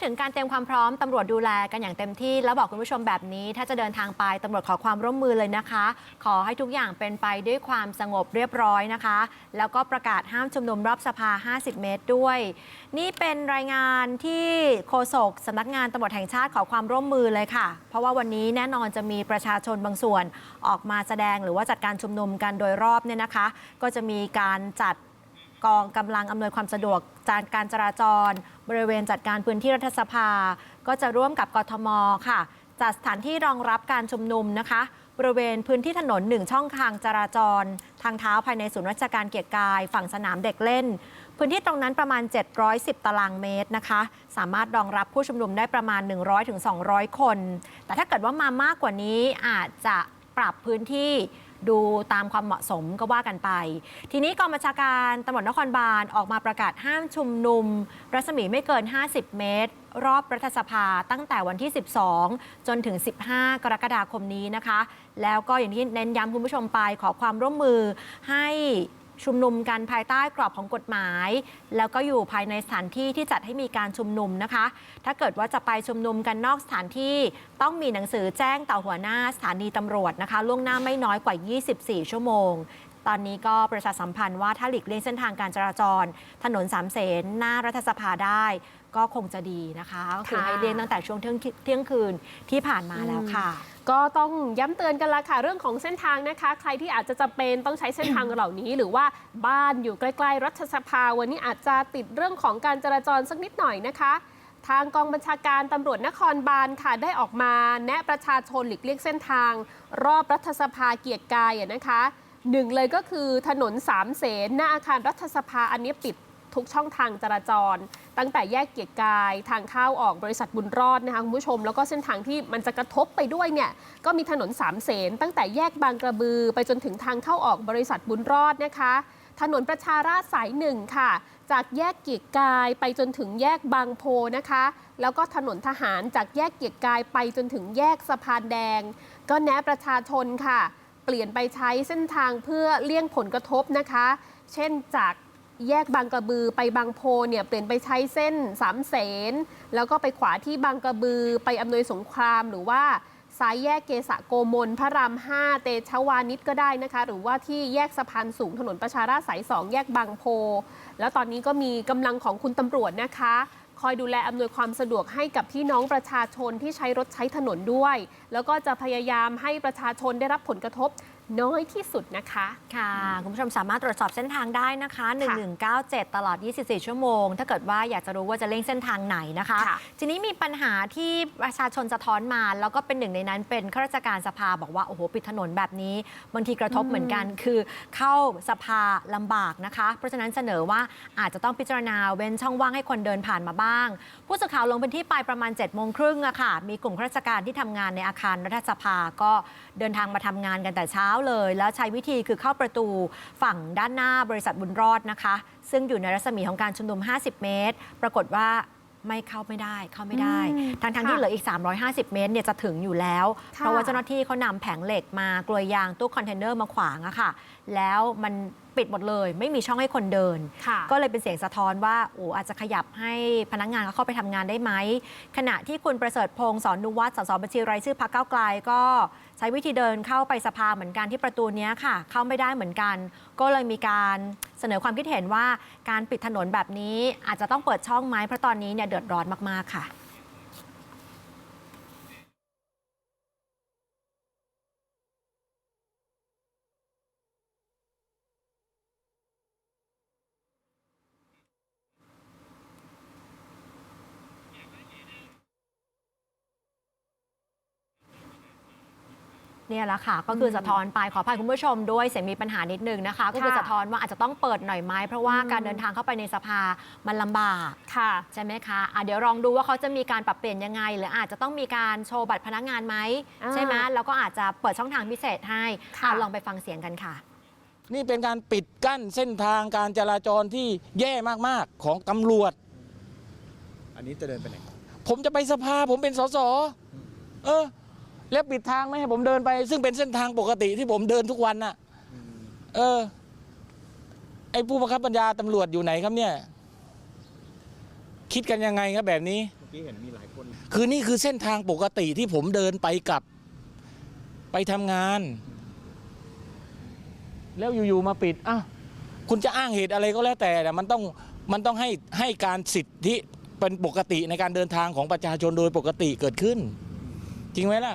ดถึงการเตรียมความพร้อมตำรวจดูแลกันอย่างเต็มที่ แล้วบอกคุณผู้ชมแบบนี้ ถ้าจะเดินทางไปตำรวจขอความร่วมมือเลยนะคะ ขอให้ทุกอย่างเป็นไปด้วยความสงบเรียบร้อยนะคะ แล้วก็ประกาศห้ามชุมนุมรอบสภา 50 เมตรด้วย นี่เป็นรายงานที่โฆษกสำนักงานตำรวจแห่งชาติขอความร่วมมือเลยค่ะ เพราะว่าวันนี้แน่นอนจะมีประชาชนบางส่วนออกมาแสดงหรือว่าจัดการชุมนุมกันโดยรอบเนี่ยนะคะ ก็จะมีการจัด กองกำลังอำนวยความสะดวกจากการจราจร บริเวณจัดการพื้นที่รัฐสภา ก็จะร่วมกับกทมค่ะ จัดสถานที่รองรับการชุมนุมนะคะ บริเวณพื้นที่ถนนหนึ่งช่องทางจราจร ทางเท้าภายในศูนย์ราชการเกียรติกาย ฝั่งสนามเด็กเล่น พื้นที่ตรงนั้นประมาณ 710 ตารางเมตรนะคะ สามารถรองรับผู้ชุมนุมได้ประมาณ 100-200 คน แต่ถ้าเกิดว่ามามากกว่านี้อาจจะปรับพื้นที่ ดูตามความเหมาะสมก็ว่ากันไป ทีนี้กองบัญชาการตำรวจนครบาลออกมาประกาศห้ามชุมนุม รัศมีไม่เกิน 50 เมตร รอบรัฐสภาตั้งแต่วันที่ 12 จนถึง 15 กรกฎาคมนี้นะคะ แล้วก็อย่างที่เน้นย้ำคุณผู้ชมไปขอความร่วมมือให้ ชุมนุมกันภายใต้กรอบของกฎหมาย แล้วก็อยู่ภายในสถานที่ที่จัดให้มีการชุมนุมนะคะ ถ้าเกิดว่าจะไปชุมนุมกันนอกสถานที่ ต้องมีหนังสือแจ้งต่อหัวหน้าสถานีตำรวจนะคะ ล่วงหน้าไม่น้อยกว่า 24 ชั่วโมงตอนนี้ก็ประชาสัมพันธ์ว่าถ้าหลีกเลี่ยงเส้นทางการจราจร ถนนสามเสนหน้ารัฐสภาได้ ก็คงจะดีนะคะก็คือค่ะให้เลี่ยงตั้งแต่ช่วงเที่ยงเที่ยงคืนที่ผ่านมาแล้วค่ะ ก็ต้องย้ำเตือนกันละค่ะ เรื่องของเส้นทางนะคะ ใครที่อาจจะจำเป็นต้องใช้เส้นทาง เหล่านี้หรือว่าบ้านอยู่ใกล้ๆรัฐสภาวันนี้อาจจะติดเรื่องของการจราจรสักนิดหน่อยนะคะ ทางกองบัญชาการตำรวจนครบาลค่ะได้ออกมา แนะประชาชนหลีกเลี่ยงเส้นทาง รอบรัฐสภาเกียรติกายอะนะคะหนึ่งเลยก็คือถนนสามเสนหน้าอาคารรัฐสภาอันนี้ปิด ทุกช่องทางจราจร ตั้งแต่แยกเกียรติกายทางเข้าออกบริษัทบุญรอดนะคะคุณผู้ชม แล้วก็เส้นทางที่มันจะกระทบไปด้วยเนี่ยก็มีถนนสามเสนตั้งแต่แยกบางกระบือ ไปจนถึงทางเข้าออกบริษัทบุญรอดนะคะถนนประชาราษฎร์สายหนึ่งค่ะ จากแยกเกียรกายไปจนถึงแยกบางโพนะคะ แล้วก็ถนนทหารจากแยกเกียรกายไปจนถึงแยกสะพานแดง ก็แนะประชาชนค่ะ เปลี่ยนไปใช้เส้นทางเพื่อเลี่ยงผลกระทบนะคะ เช่นจาก แยกบางกระบือไปบางโพเนี่ยเปลี่ยนไปใช้เส้นสามเสนแล้วก็ไปขวาที่บางกระบือไปอำนวยสงครามหรือว่าซ้ายแยกเกษะโกมล พระราม5เตชะวานิชก็ได้นะคะ หรือว่าที่แยกสะพานสูงถนนประชาราษฎร์สาย2แยกบางโพ แล้วตอนนี้ก็มีกำลังของคุณตำรวจนะคะ คอยดูแลอำนวยความสะดวกให้กับพี่น้องประชาชนที่ใช้รถใช้ถนนด้วย แล้วก็จะพยายามให้ประชาชนได้รับผลกระทบ น้อยที่สุดนะคะ ค่ะ คุณผู้ชมสามารถตรวจสอบเส้นทางได้นะคะ 1197 ตลอด 24 ชั่วโมง ถ้าเกิดว่าอยากจะรู้ว่าจะเล่งเส้นทางไหนนะคะค่ะทีนี้มีปัญหาที่ประชาชนสะท้อนมา แล้วก็เป็นหนึ่งในนั้นเป็นข้าราชการสภาบอกว่า โอ้โห ปิดถนนแบบนี้ บางทีกระทบเหมือนกัน คือเข้าสภาลำบากนะคะ เพราะฉะนั้นเสนอว่าอาจจะต้องพิจารณาเว้นช่องว่างให้คนเดินผ่านมาบ้าง ผู้สื่อข่าวลงพื้นที่ไปประมาณ7จ็ดโมงครึ่งอะค่ะ มีกลุ่มข้าราชการที่ทำงานในอาคารรัฐสภาก็เดินทางมาทำงานกันแต่เช้าเลย แล้วใช้วิธีคือเข้าประตูฝั่งด้านหน้าบริษัทบุญรอดนะคะ ซึ่งอยู่ในรัศมีของการชุมนุม 50 เมตร ปรากฏว่า ไม่เข้าไม่ได้เข้าไม่ได้อืมทั้งๆที่ค่ะเหลืออีก 350 เมตรเนี่ยจะถึงอยู่แล้วค่ะเพราะว่าเจ้าหน้าที่เขานำแผงเหล็กมากลวยยางตู้คอนเทนเนอร์มาขวางอะค่ะ แล้วมันปิดหมดเลย ไม่มีช่องให้คนเดินค่ะก็เลยเป็นเสียงสะท้อนว่าโอ้อาจจะขยับให้พนักงานเขาเข้าไปทำงานได้ไหม ขณะที่คุณประเสริฐพงศ์สอนนุวัฒน์สสบัญชีรายชื่อพรรคก้าวไกลก็ใช้วิธีเดินเข้าไปสภาเหมือนกันที่ประตูเนี้ยค่ะ เข้าไม่ได้เหมือนกัน ก็เลยมีการ เสนอความคิดเห็นว่าการปิดถนนแบบนี้อาจจะต้องเปิดช่องไหมเพราะตอนนี้เนี่ยเดือดร้อนมากๆค่ะ เนี่ยแหละค่ะ ก็คือสะท้อนไปขออภัยคุณผู้ชมด้วยเสียงมีปัญหานิดนึงนะคะ ก็คือค่ะสะท้อนว่าอาจจะต้องเปิดหน่อยไหมเพราะว่าอืมการเดินทางเข้าไปในสภามันลำบากค่ะใช่ไหมคะอะเดี๋ยวลองดูว่าเขาจะมีการปรับเปลี่ยนยังไง หรืออาจจะต้องมีการโชว์บัตรพนักงานไหมอ่าใช่ไหมแล้วก็อาจจะเปิดช่องทางพิเศษให้ค่ะอะลองไปฟังเสียงกันค่ะนี่เป็นการปิดกั้นเส้นทางการจราจรที่แย่มาก ๆ ของตำรวจ อันนี้จะเดินไปไหน ผมจะไปสภาผมเป็นสส เออ แล้วปิดทางไม่ให้ผมเดินไป ซึ่งเป็นเส้นทางปกติที่ผมเดินทุกวันน่ะ เออ ไอ้ผู้บังคับบัญชาตำรวจอยู่ไหนครับเนี่ย คิดกันยังไงครับแบบนี้คกี้เห็นมีหลายคน คือนี่คือเส้นทางปกติที่ผมเดินไปกลับ ไปทำงาน แล้วอยู่ๆมาปิดอะคุณจะอ้างเหตุอะไรก็แล้วแต่แต่มันต้องมันต้องให้ให้การสิทธิเป็นปกติในการเดินทางของประชาชนโดยปกติเกิดขึ้น จริงไหมล่ะ